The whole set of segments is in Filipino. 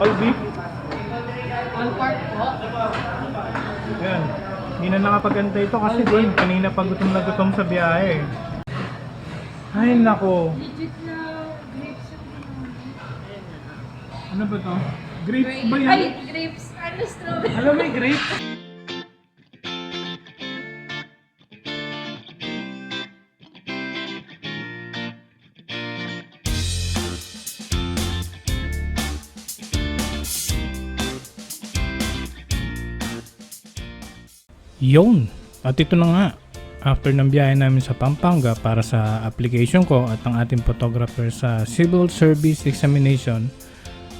All beef? All pork po. Ayan. Hindi na nakapaganda ito kasi din kanina pa gutom na gutom sa biyahe. Ay nako. Legit na grapes Ano ba to? Grapes ba yan? Ay, grapes. Ano strawberry? Alam mo yung grapes? Yun. At ito na nga. After ng biyahe namin sa Pampanga para sa application ko at ang ating photographer sa Civil Service Examination,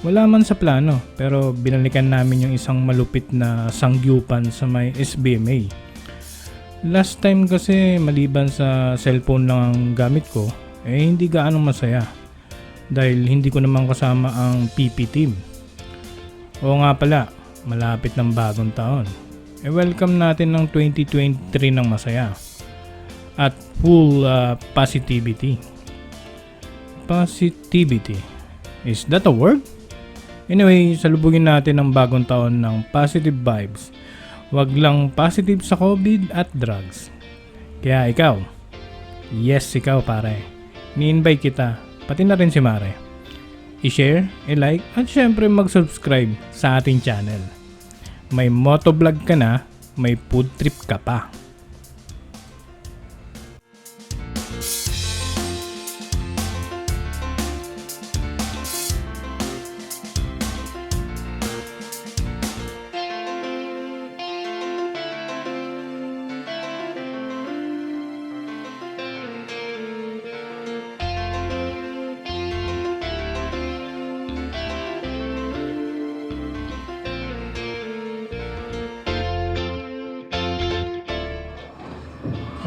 wala man sa plano pero binalikan namin yung isang malupit na sangyupan sa may SBMA. Last time kasi maliban sa cellphone lang ang gamit ko, eh hindi gaano masaya. Dahil hindi ko naman kasama ang PP team. Oo nga pala, malapit ng bagong taon. Eh welcome natin ng 2023 ng masaya. At full uh, positivity. Positivity. Is that a word? Anyway, salubugin natin ang bagong taon ng positive vibes. Huwag lang positive sa COVID at drugs. Kaya ikaw, yes ikaw pare. Ni-invite kita, pati na rin si Mare. I-share, i-like, at syempre mag-subscribe sa ating channel. May motovlog ka na, may food trip ka pa.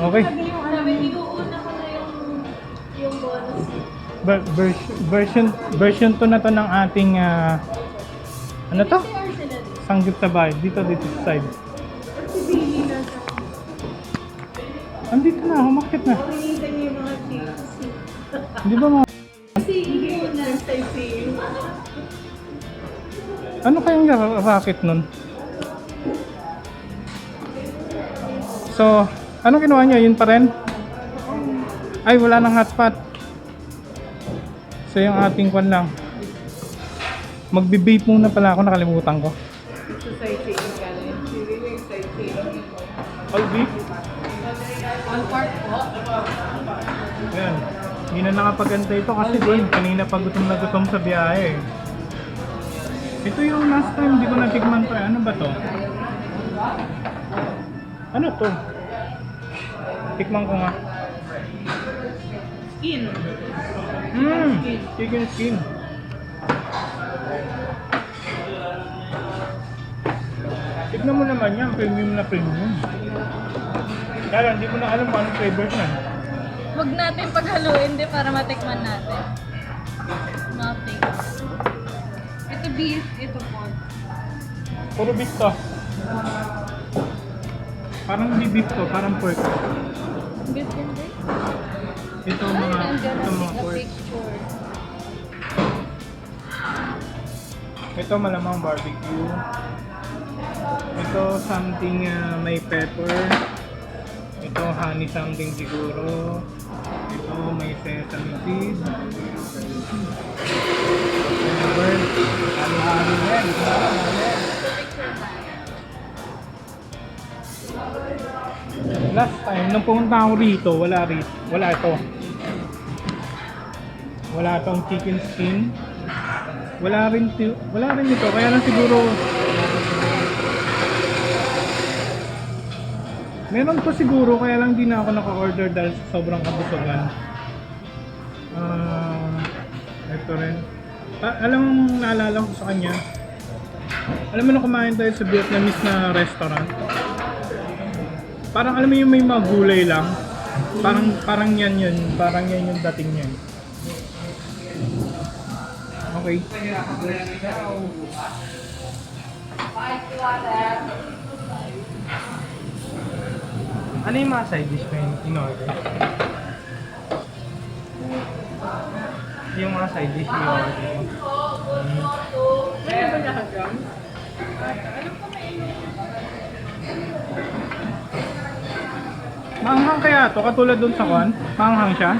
Okay. Sabi, inuuna ko na yung, yung bonus. Ver- version, version, version 2 na to ng ating ah, ano to? Sanggip sa bahay. Dito, dito sa side. Andito na, humakit na. Pinita niya yung mga chicks. Di ba mga... Kasi hindi ko na sa. Ano kayang ra- racket nun? So, anong ginawa nyo? Yun pa rin? Ay, wala nang hotspot. So, yung ating kwan lang. Magbe-vape muna pala ako, nakalimutan ko. Sa sightseeing ka rin. Sili yung sightseeing. All beef? All pork po. Ayan. Hindi na nakapaganda ito kasi din kanina pa gutom na gutom sa biyahe. Ito yung last time hindi ko natikman eh. Ano ba to? Ano to? Tikman ko nga. Skin. Mmm! Chicken skin. Tignan mo naman yan, premium na premium. Kaya hindi mo na alam kung anong flavor na. Huwag natin paghaluin din para matikman natin. Nothing. Ito beef, ito pork. Puro beef to. Parang hindi beef to, parang pork. Beef din din? Ito Ay, mga, ito na mga pork. Ito malamang barbecue. Ito something uh, may pepper. Ito honey something siguro. Ito may sesame seed. Whatever. Halo-halo yan. Last time, nung pumunta ako rito, wala rito. Wala ito. Wala tong chicken skin. Wala rin wala rin ito kaya lang siguro Meron pa siguro kaya lang di na ako naka-order dahil sobrang kabusugan. Ah, ito rin. Pa- alam mo naalala ko sa kanya. Alam mo na kumain tayo sa Vietnamese na restaurant. Parang alam mo yung may mga gulay lang. Parang parang yan yun, parang yan yung dating niyan. Okay. Ano yung mga side dish mo yung in-order? Yung mga side dish yung order mo? Hmm. kaya to? Katulad dun sa kwan? Panghang siya?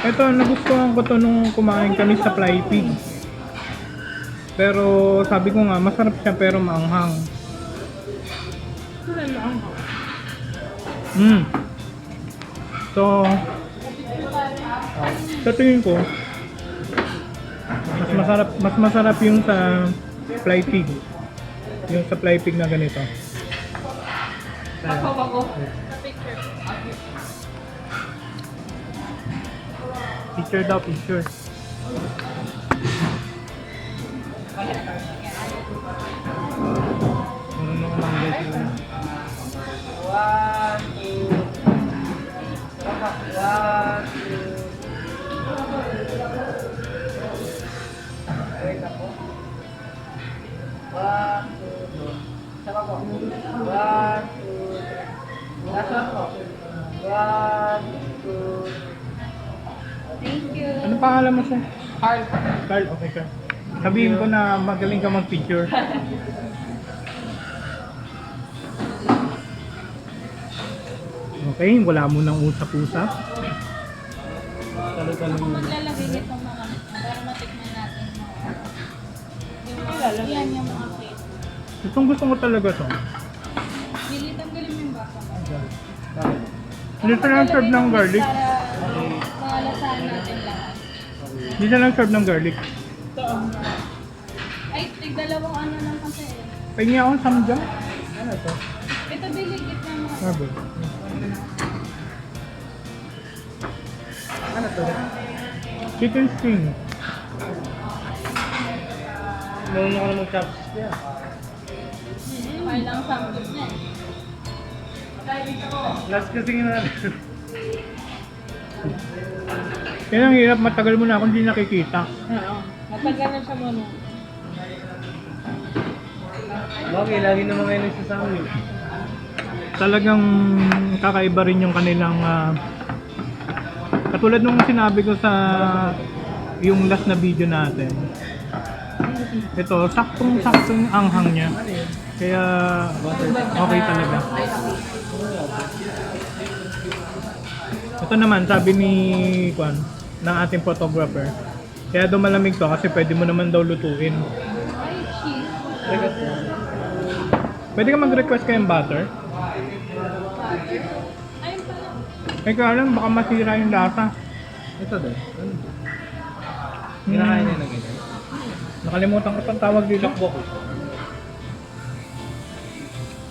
Ito, nagustuhan ko to nung kumain kami sa Fly Pig. Pero sabi ko nga, masarap siya pero maanghang. Mm. So, sa tingin ko, mas masarap, mas masarap yung sa Fly Pig. Yung sa Fly Pig na ganito. Sa picture. Picture daw, picture. Marunong lang guys yun. One, two, one, two. Wait you. Ano pangalan mo siya? Carl. Carl, okay ka. Sabihin ko na magaling ka mag-picture. Okay, wala mo nang usap-usap. Talo-talo mo. Maglalagay nito mga para matikman natin. Yung, yan yung mga plate. Gustong gusto ko talaga to. Lili, tanggalin mo yung baka. Lang serve ng garlic. Para malasahan natin. Hindi siya lang serve ng garlic. Ay, tig dalawang ano lang kasi. eh. Pahingi ako ng samjang. Ano to? Ito biligit na mga. Marble. Ano to? Chicken string. Marunong ka na mag-chopsticks niya. Kaya lang samgit na eh. Last kasi nga natin. Yan ang hirap, matagal mo na akong hindi nakikita. Oo. Matagal na siya muna. Bagay, lagi naman ngayon nagsasama eh. Talagang kakaiba rin yung kanilang ah, katulad nung sinabi ko sa yung last na video natin. Ito, saktong-saktong anghang niya. Kaya okay talaga. Ito naman, sabi ni Kwan, ng ating photographer. Kaya dumalamig to kasi pwede mo naman daw lutuin. Ay, cheese. Pwede ka mag-request kayong butter. Ayun pala. Eh kaya lang, baka masira yung lasa. Ito din. Ano? Hmm. Kinakain niya na ganyan. Nakalimutan ko pang tawag dito. Lakbok.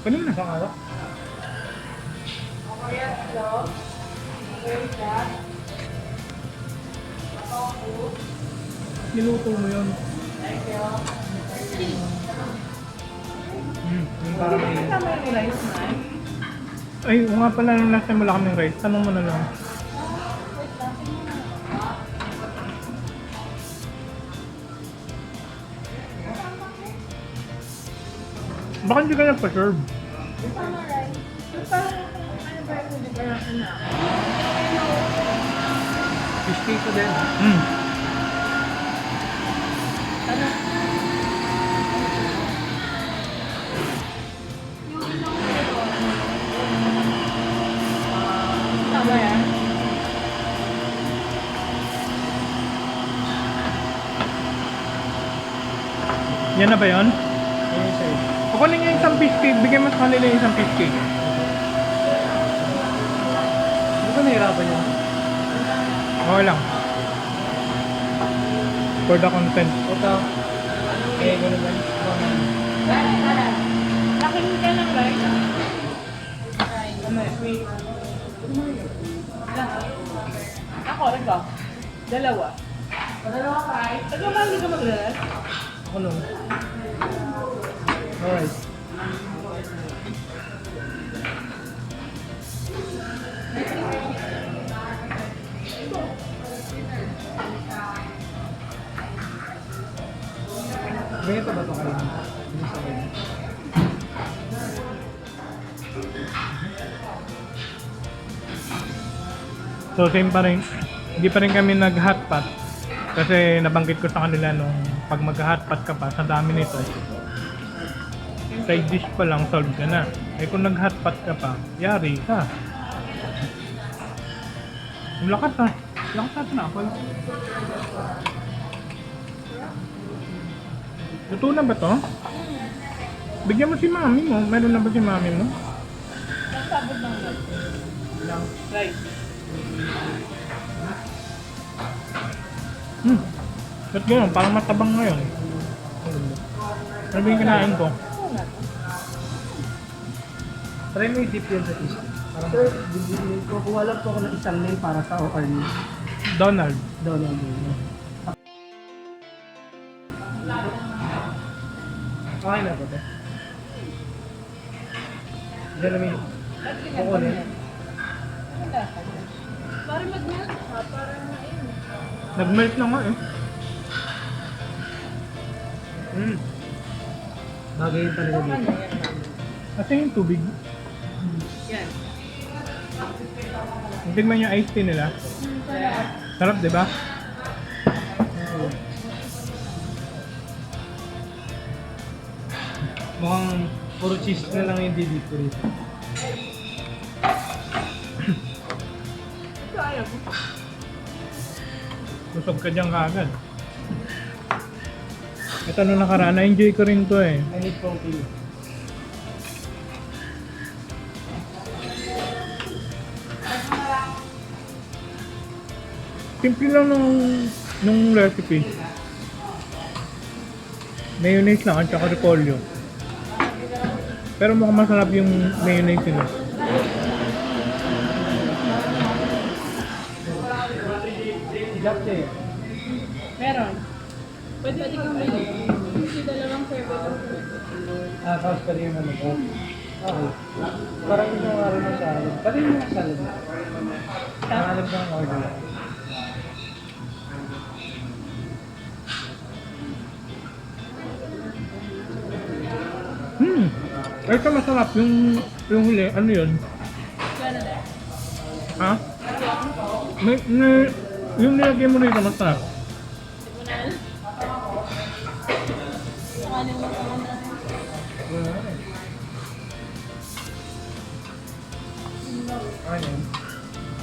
Pwede mo na. Nakakawak. Niluto mo yun. Mm. Yung parang may... Ay, oo nga pala nung last time wala kaming rice. Tanong mo na lang. Baka hindi ka nagpa-serve. Fish cake ko din. Mm. Tama yan. Yan na ba yun? Ano yung sa'yo? Kukunin niya yung isang fish cake. Bigyan mo sa kanila yung isang fish cake. Hindi ko nahirapan niya. Okay lang. For the content. Ito. Eh, ganun ba? Nakinig ka ng rice. Ano eh? Ako, ito. Dalawa. Dalawa ka Ito ba hindi ka maglalas? Ako nun. Alright. Ganito ba ito kayo? So same pa rin. Hindi pa rin kami nag-hotpot. Kasi nabanggit ko sa kanila nung pag mag-hotpot ka pa, sa dami nito, side dish pa lang, solve ka na. Eh kung nag-hotpot ka pa, yari ka. Lakas ah. Lakas natin na apple. Luto na ba to? Bigyan mo si mami mo. Meron na ba si mami mo? Ang sabog ng Lang. rice. Hmm. Ba't ganyan? Parang matabang ngayon. Ano ba yung kinain ko? Try mo i-dip yun sa isa. Parang, Sir, bibili ko. Kuha lang po ako ng isang name para sa OR Donald. Donald. Yun. Okay na ba ito? Diyan namin. Ang lasa. Para mag-melt ka, para main. Nag-melt na nga eh. Hmm. Bagay yun talaga dito. Kasi yung tubig. Yan. Tignan yung iced tea nila. Sarap, di ba? Mukhang puro cheese na lang yung didip ko rito. Ito ayaw ko. Busog ka dyan kaagad. Ito nung nakaraan, na-enjoy ko rin to eh. I need protein. Simple lang nung, nung recipe. Mayonnaise lang at saka repolyo. Pero mukhang masarap yung mayonnaise nila. Meron. Pwede pwede kang may kasi dalawang servo lang. Ah, tapos pa rin yung ano ko. Okay. Parang yung araw na salad. Pati yung salad. Salad ng order. Hmm. Ito masarap yung yung huli. Ano yun? Ha? May, may, yung nilagay mo rito masarap. Na.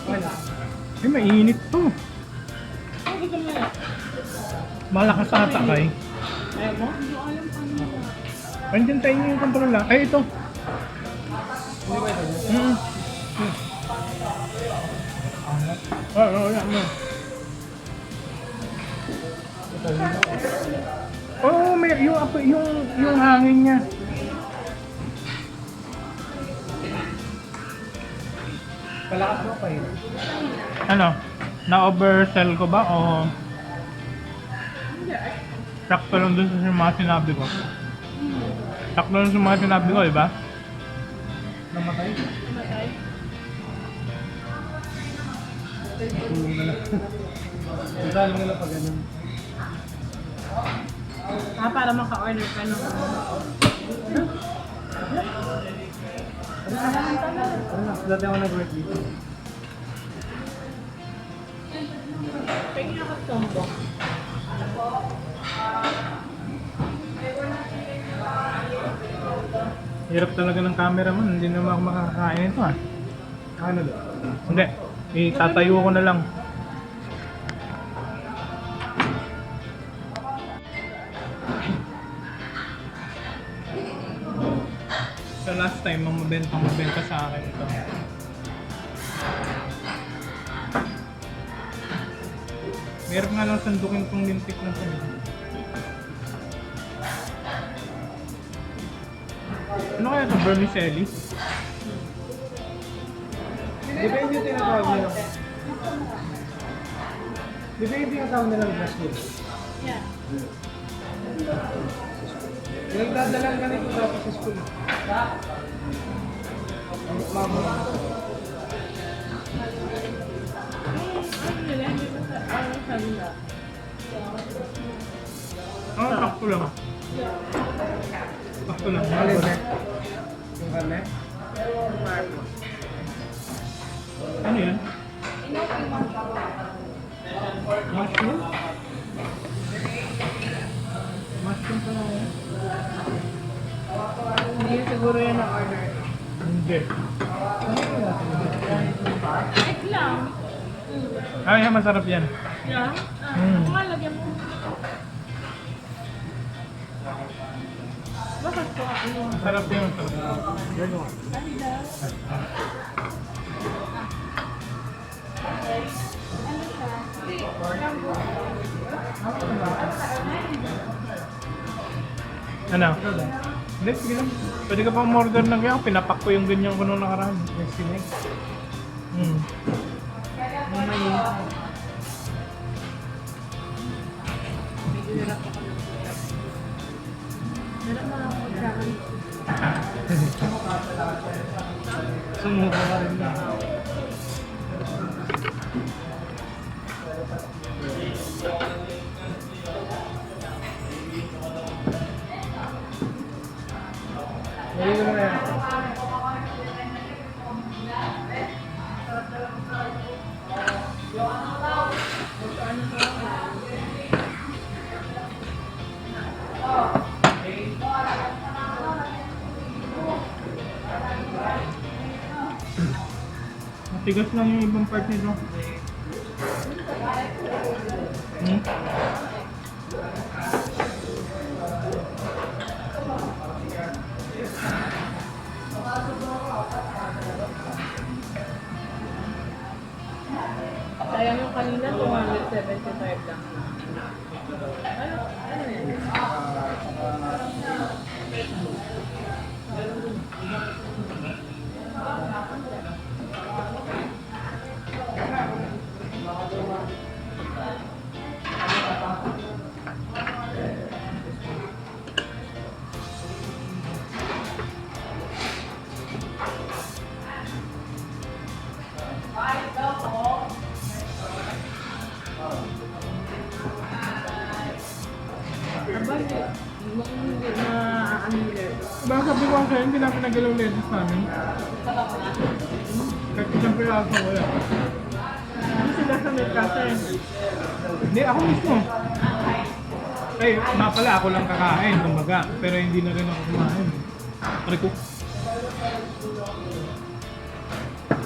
Wala eh. Eh, mainit to. Malakas ata kay. Mo? Andiyan tayo yung control lang. Ay, ito. Hindi ba ito? Mm. Oh, oh, yeah, no. Oh, may yung apo- yung yung hangin niya. Palakas mo pa yun. Ano? Na-oversell ko ba o sakto lang dun sa mga sinabi ko? Sakto lang sa mga sinabi ko, di ba? Namatay. Namatay. Tulong na lang. Sasalo na lang pag ganun. Ah, para maka-order ka ng Ano na? Dati ako nag-work dito. Pwede ako combo. Hirap talaga ng cameraman. Hindi naman ako makakain ito ah. Ano doon? Hindi. Itatayo ko na lang. Sa last time, ang mabentang mabenta sa akin ito. Meron nga lang sandukin tong lintik na to. Ano kaya ito? Vermicelli? Di ba yung tinatawag nila? Di ba yung tinatawag nilang glass nila? Yeah. Nagdadalang ganito dapat sa school. Mama. Ano nila, hindi Sakto lang. Alin na? Yung karne? Ano yan? Mushroom? Mushroom pala yan. Hindi siguro yan ang order. Hindi. Check lang. Ay, masarap yan. Yeah? Ah, Mm. Lagyan mo. Bakit ko? Ano? Masarap yan. Ano? Hindi, sige lang. Pwede ka pang order ng kaya. Pinapak ko yung ganyan ko nung nakaraan. Yes, sila. Hmm. Sumuko ka rin na. Matigas lang yung ibang part nito. Sabi ko sa'yo, hindi natin nagalaw lettuce namin. Kahit isang piraso wala. Ano sila sa may kasa eh? Hindi, ako mismo. Ay, nga pala, ako lang kakain, kumbaga. Pero hindi na rin ako kumain. Pare ko.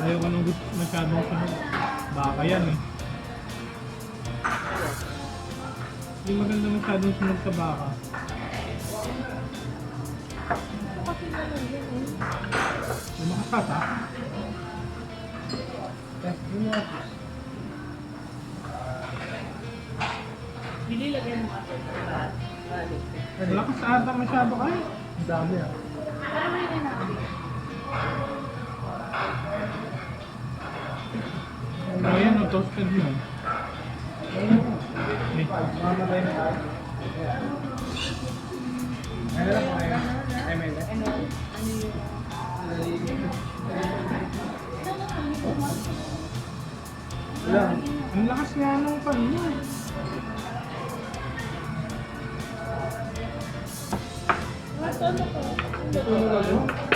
Ayaw ka nung masyadong sunod. Baka yan eh. Hindi maganda masyadong sunod sa baka. Ka? Eh, yun na. Bili lagyan mo ate. Balik. Malakas ata masyado kayo. Ang dami ah. Ano yan, no? toasted. Eh, Mamatay na tayo. Ito na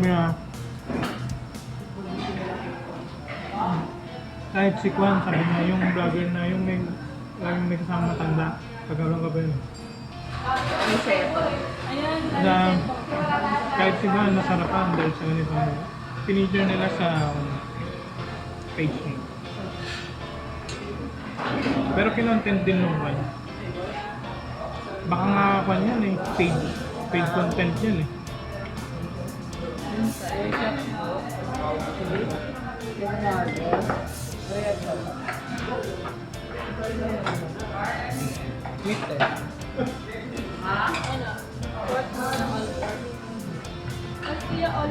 Sabi na, kahit si Kwan, sabi niya, yung vlogger na yung may, laging may kasama matanda, pagkaroon ka ba yun? Na, kahit si Kwan, nasarapan dahil sa ganito. Pinicture nila sa um, page niya. Pero kinontent din nung Kwan. Baka nga Kwan yan eh, paid, paid content yan eh. Sweet eh. Ano? Na all. At kuya all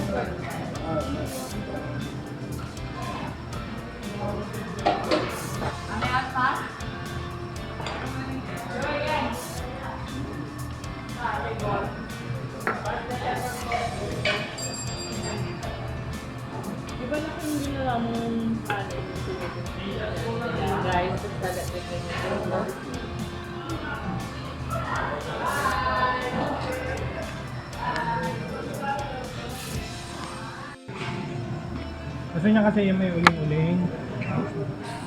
Gusto niya kasi yung may uling-uling.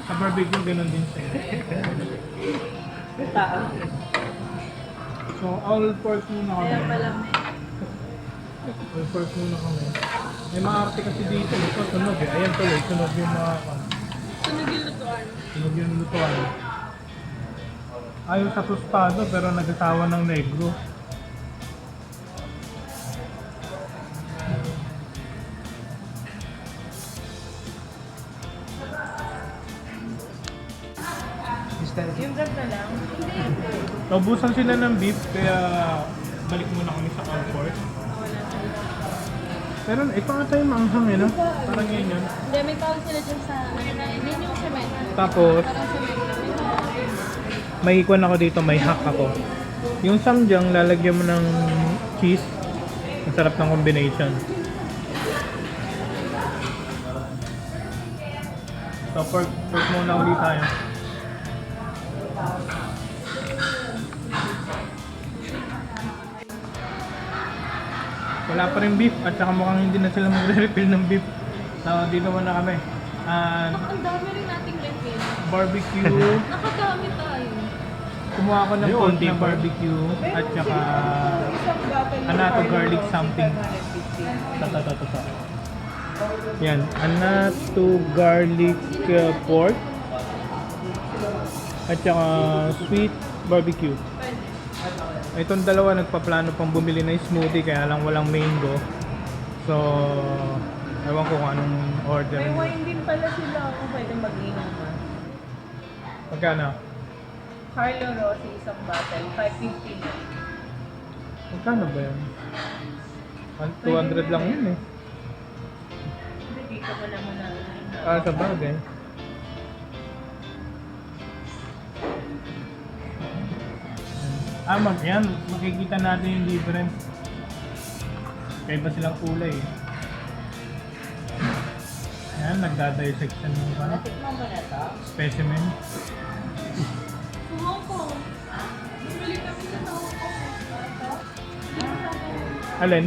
Sa barbecue, ganun din siya. tao. So, all pork muna kami. Kaya pala may All pork muna kami. May maarte kasi dito. Ito, tunog eh. Ayan tuloy, tunog yung mga... sunog yung lutuan. Tunog yung lutuan. Ayaw sa tostado pero nagsasawa ng negro. Naubusan sila ng beef kaya balik muna kami sa pork. Pero ito ata yung manghang eh no? Parang yun yun. Hindi, may tawag sila dyan sa ano. Yun yung cement. Tapos, may ikon ako dito, may hack ako. Yung samjang, lalagyan mo ng cheese. Ang sarap ng combination. So, pork, pork muna ulit tayo. Wala pa rin beef at saka mukhang hindi na sila magre-refill ng beef. So, dito muna kami. And Ang dami rin nating refill. barbecue. Nakadami tayo. Kumuha ako ng pork na barbecue at saka Carlo garlic something. 550. tata tata tata. Yan, anato garlic uh, pork at saka sweet barbecue. Itong dalawa nagpaplano pang bumili ng smoothie kaya lang walang mango. So, ewan ko kung anong order. May wine din pala sila kung pwede mag-inom ah. Magkano? Carlo Rossi, isang bottle, 550 na. Magkano ba yan? 200 lang yun eh. Hindi, dito ko naman na. Ah, sa bagay. Ah, mag yan. Makikita natin yung difference. Kaya ba silang kulay. Ayan, nagdadissection ng ano, Natikman mo na to? specimen. Sa Hong Kong. Bumili kami sa Hong Kong. Alin?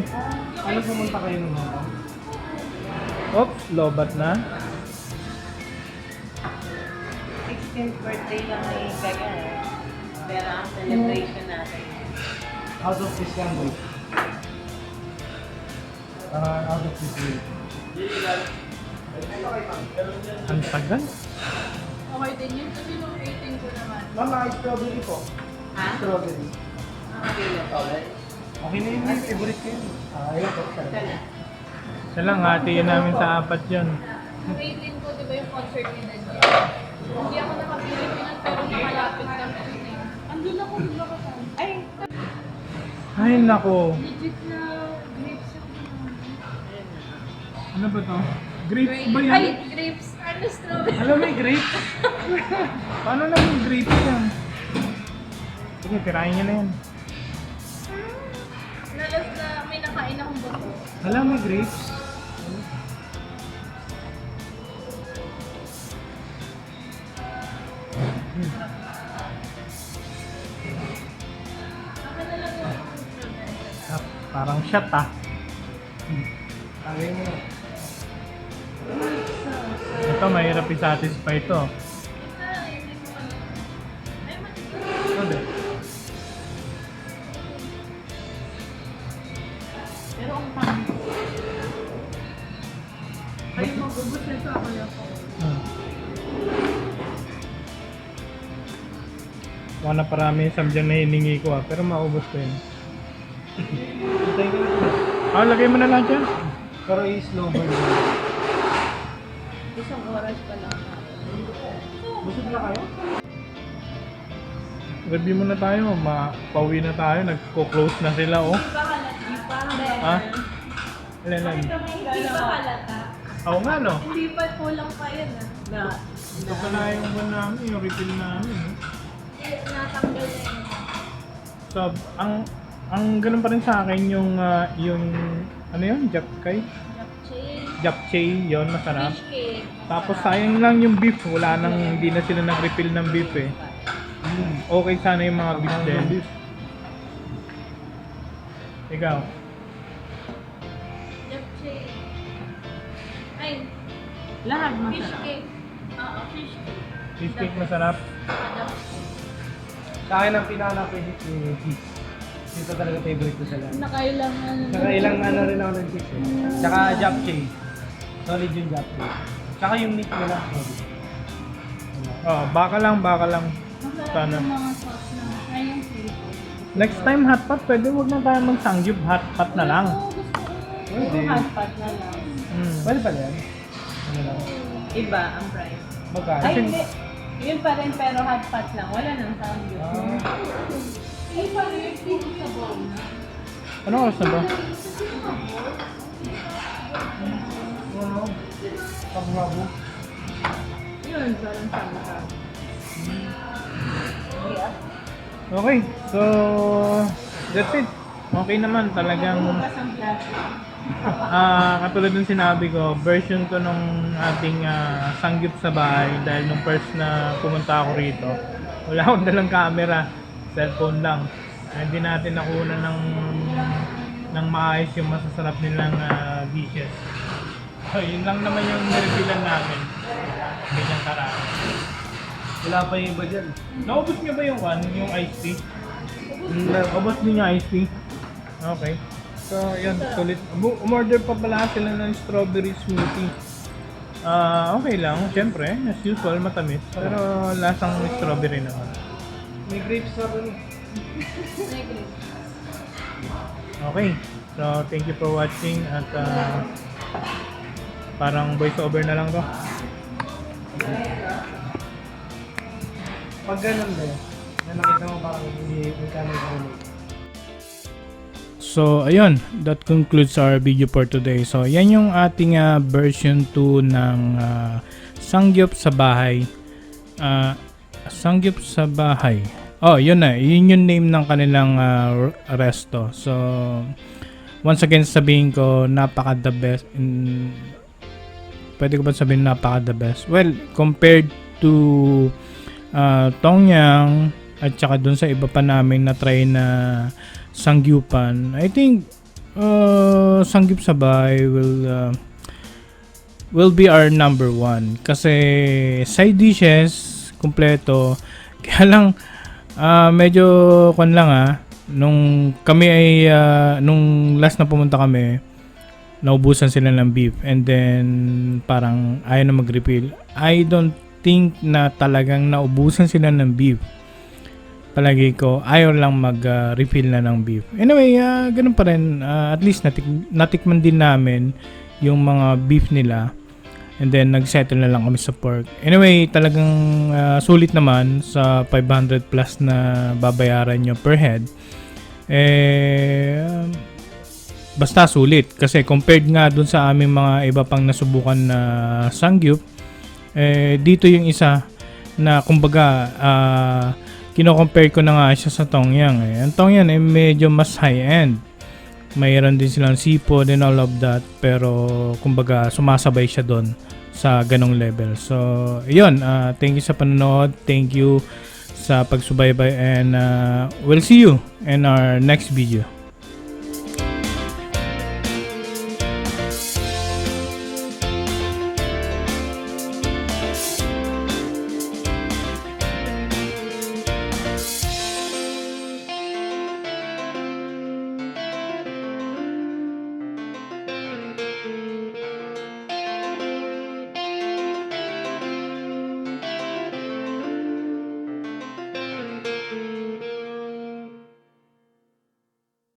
Ano pumunta kayo nung mga? Oops, lobat na. 16th birthday lang ni Gaga eh. Pero ang celebration natin. Out of this country. Uh, out of this week. Ang tagal. Okay din yun. Kasi nung 18 ko naman. Mama, strawberry po. Ha? Strawberry. Available. Okay na yun, yung favorite ko yun. Ah, ilan po? Ito na. Siya lang, hatiin namin sa apat yun. Nung 18 ko, di ba yung concert ni Daniel? Hindi ako nakapili ko nun, pero nakalapit Ay, nako. legit na grapes yung na. Ano ba to? Grapes ba yan? Ay, grapes. Ano strawberry? Alam mo yung grapes? Paano naman grapes yan? Sige, tirahin niya na yan. Nalas na may nakain akong buto. Alam mo grapes? Parang shot ah. Tagay mo na. Ito, mahirap i-satisfy ito. Ano? Pero ang pangit. Ay, magubot na ito ako. Wala parami yung samdyang na hiningi ko ah, pero maubos ko yun. Ah, lagay mo na lang dyan. Pero i-slow burn mo. Isang oras pa lang. Busog na kayo? Review muna tayo. Ma pauwi na tayo. Nagko-close na sila, oh. Di pa halata. Ha? Ilan lang? Hindi pa halata. Oo nga, no? Hindi pa, kulang pa yun ah. Na, Ito pala yung one namin, yung refill namin. Eh, Natanggal na yun. So, ang ang ganun pa rin sa akin yung ah, yung ano yun, japchae? Japchae, Japchae, yon masarap. fish cake. Tapos sayang lang yung beef, wala nang hindi na sila nag-refill ng beef eh. Mm, Okay sana yung mga beef din. Ikaw, Japchae. Ay, lahat fish masarap. cake. Oo, fish cake. beef cake masarap. Sa akin ang pinaka-favorite yung cheese. Ito talaga favorite ko sa lahat. Nakailang ano. Saka ilang ano rin ako ng cheese eh. Tsaka japchae. Solid yung japchae. Tsaka yung meat nila. solid. Oh, baka lang, baka lang. Masarap Sana. yung mga sauce na. Ay, yung seafood. Next time hot pot, pwede wag na tayo mag-sangyup, hot pot na lang. Oo, gusto ko. Pwede. Hot pot na lang. Mm. Pwede pala yan. Ano lang. Iba ang price. Magkano? Ay, hindi. Yun pa rin pero hot pot lang. Wala nang sound yun. Ah, Ano oras na ba? ano? Pag-rabo. Yun, parang sama Okay, so that's it. Okay naman, talagang ah katulad ng sinabi ko, version to nung ating ah, sanggip sa bahay dahil nung first na pumunta ako rito, wala akong dalang camera, cellphone lang. Hindi natin nakuha ng ng maayos yung masasarap nilang ah, dishes. So, yun lang naman yung nirevealan namin. Ganyang karami. Wala pa yung iba dyan. Naubos niyo ba yung one, yung iced tea? Mm, Ubos niyo yung iced tea? Okay. So, yun, sulit. Umorder pa pala sila ng strawberry smoothie. Ah, okay lang. Siyempre, as usual, matamis. Pero lasang strawberry naman. May grapes na rin. Okay. So, thank you for watching at ah, parang voice over na lang to. Pag ganun ba? Na nakita mo parang hindi ka nag-relate. So, ayun, that concludes our video for today. So, yan yung ating ah, version 2 ng ah, Sangyup sa bahay. Ah, Sangyup sa bahay. Oh, yun na. Yun yung name ng kanilang ah, resto. So, once again, sabihin ko, napaka the best. In, pwede ko ba sabihin napaka the best? Well, compared to uh, Tongyang at saka dun sa iba pa namin na try na sangyupan, I think uh, sangyup sa bahay will uh, will be our number one kasi side dishes kompleto kaya lang ah, medyo kon lang ah nung kami ay ah, nung last na pumunta kami naubusan sila ng beef and then parang ayaw na mag-refill I don't think na talagang naubusan sila ng beef palagi ko ayaw lang mag-refill na ng beef. Anyway, ah, ganun pa rin. Ah, at least natik natikman din namin yung mga beef nila. And then nagsettle na lang kami sa pork. Anyway, talagang ah, sulit naman sa 500 plus na babayaran nyo per head. Eh, basta sulit. Kasi compared nga dun sa aming mga iba pang nasubukan na sangyup, eh, dito yung isa na kumbaga ah, kino-compare ko na nga siya sa Tongyang eh. Ang Tongyang eh medyo mas high-end. Mayroon din silang sipod and all of that pero kumbaga sumasabay siya doon sa ganong level. So, yun. ah, thank you sa panonood. Thank you sa pagsubaybay and ah, we'll see you in our next video.